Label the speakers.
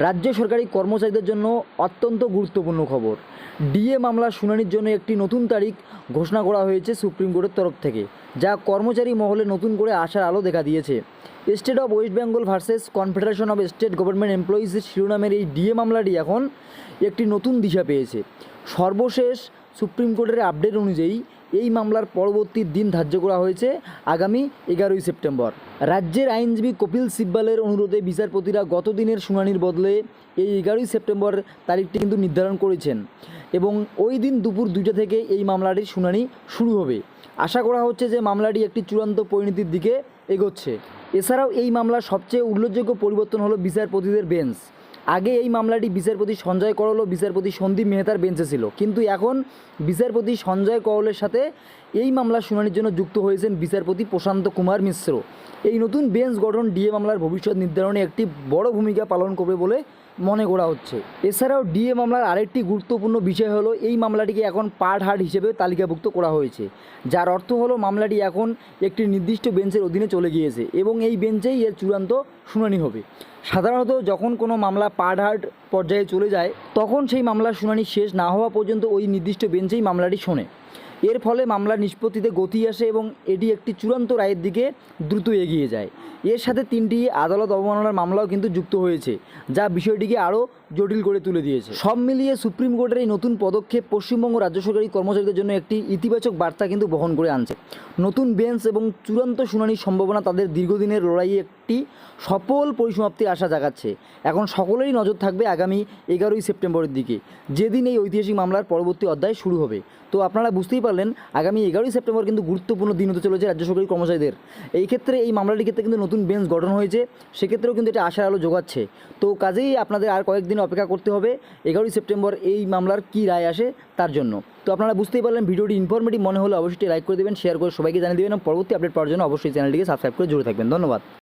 Speaker 1: রাজ্য সরকারি কর্মচারীদের জন্য অত্যন্ত গুরুত্বপূর্ণ খবর। ডিএ মামলার শুনানির জন্য একটি নতুন তারিখ ঘোষণা করা হয়েছে সুপ্রিম কোর্টের তরফ থেকে, যা কর্মচারী মহলে নতুন করে আশার আলো দেখা দিয়েছে। State of West Bengal versus confederation of state government employees শিরোনামের এই ডিএ মামলাটি এখন একটি নতুন দিশা পেয়েছে। সর্বশেষ সুপ্রিম কোর্টের আপডেট অনুযায়ী এই মামলার পরবর্তী দিন ধার্য করা হয়েছে আগামী এগারোই সেপ্টেম্বর। রাজ্যের আইনজীবী কপিল সিব্বালের অনুরোধে বিচারপতিরা গত দিনের শুনানির বদলে এই এগারোই সেপ্টেম্বর তারিখটি কিন্তু নির্ধারণ করেছেন এবং ওই দিন দুপুর দুইটা থেকে এই মামলাটির শুনানি শুরু হবে। আশা করা হচ্ছে যে মামলাটি একটি চূড়ান্ত পরিণতির দিকে এগোচ্ছে। এছাড়াও এই মামলার সবচেয়ে উল্লেখযোগ্য পরিবর্তন হলো বিচারপতিদের বেঞ্চ। আগে এই মামলাটি বিচারপতি সঞ্জয় করল, বিচারপতি সন্দীপ মেহতার বেঞ্চে ছিল। কিন্তু এখন বিচারপতি সঞ্জয় করলের সাথে এই মামলার শুনানির জন্য যুক্ত হয়েছেন বিচারপতি প্রশান্ত কুমার মিশ্র। এই নতুন বেঞ্চ গঠন ডিএ মামলার ভবিষ্যৎ নির্ধারণে একটি বড় ভূমিকা পালন করবে বলে মনে করা হচ্ছে। এছাড়াও ডিএ মামলার আরেকটি গুরুত্বপূর্ণ বিষয় হলো, এই মামলাটিকে এখন পার্ট হার্ট হিসেবে তালিকাভুক্ত করা হয়েছে, যার অর্থ হলো মামলাটি এখন একটি নির্দিষ্ট বেঞ্চের অধীনে চলে গিয়েছে এবং এই বেঞ্চেই এর চূড়ান্ত শুনানি হবে। সাধারণত যখন কোনো মামলা পার্ট হার্ট পর্যায়ে চলে যায়, তখন সেই মামলার শুনানি শেষ না হওয়া পর্যন্ত ওই নির্দিষ্ট বেঞ্চেই মামলাটি শোনে। এর ফলে মামলার নিষ্পত্তিতে গতি আসে এবং এটি একটি চূড়ান্ত রায়ের দিকে দ্রুত এগিয়ে যায়। এর সাথে তিনটি আদালত অবমাননার মামলাও কিন্তু যুক্ত হয়েছে, যা বিষয়টিকে আরও জটিল করে তুলে দিয়েছে। সব মিলিয়ে সুপ্রিম কোর্টের এই নতুন পদক্ষেপ পশ্চিমবঙ্গ রাজ্য সরকারি কর্মচারীদের জন্য একটি ইতিবাচক বার্তা কিন্তু বহন করে আনছে। নতুন বেঞ্চ এবং চূড়ান্ত শুনানির সম্ভাবনা তাদের দীর্ঘদিনের লড়াইয়ে একটি সফল পরিসমাপ্তির আশা জাগাচ্ছে। এখন সকলেরই নজর থাকবে আগামী এগারোই সেপ্টেম্বরের দিকে। যেদিন এই ঐতিহাসিক মামলার পরবর্তী অধ্যায় শুরু হবে। তো আপনারা বুঝতেই পারলেন, আগামী এগারোই সেপ্টেম্বর কিন্তু গুরুত্বপূর্ণ দিন হতে চলেছে রাজ্য সরকারি কর্মচারীদের। এই ক্ষেত্রে এই মামলাটির ক্ষেত্রে কিন্তু নতুন বেঞ্চ গঠন হয়েছে, সেক্ষেত্রেও কিন্তু এটা আশার আলো যোগাচ্ছে তো কাজেই আপনাদের আর কয়েকদিন অপেক্ষা করতে হবে, এগারোই সেপ্টেম্বর এই মামলার কী রায় আসে তার জন্য। তো আপনারা বুঝতেই পারলেন, ভিডিওটি ইনফরমেটিভ মনে হলে অবশ্যই লাইক করে দেবেন শেয়ার করে সবাইকে জানিয়ে দেবেন পরবর্তী আপডেট পাওয়ার জন্য অবশ্যই চ্যানেলটিকে সাবস্ক্রাইব করে জুড়ে থাকবেন। ধন্যবাদ।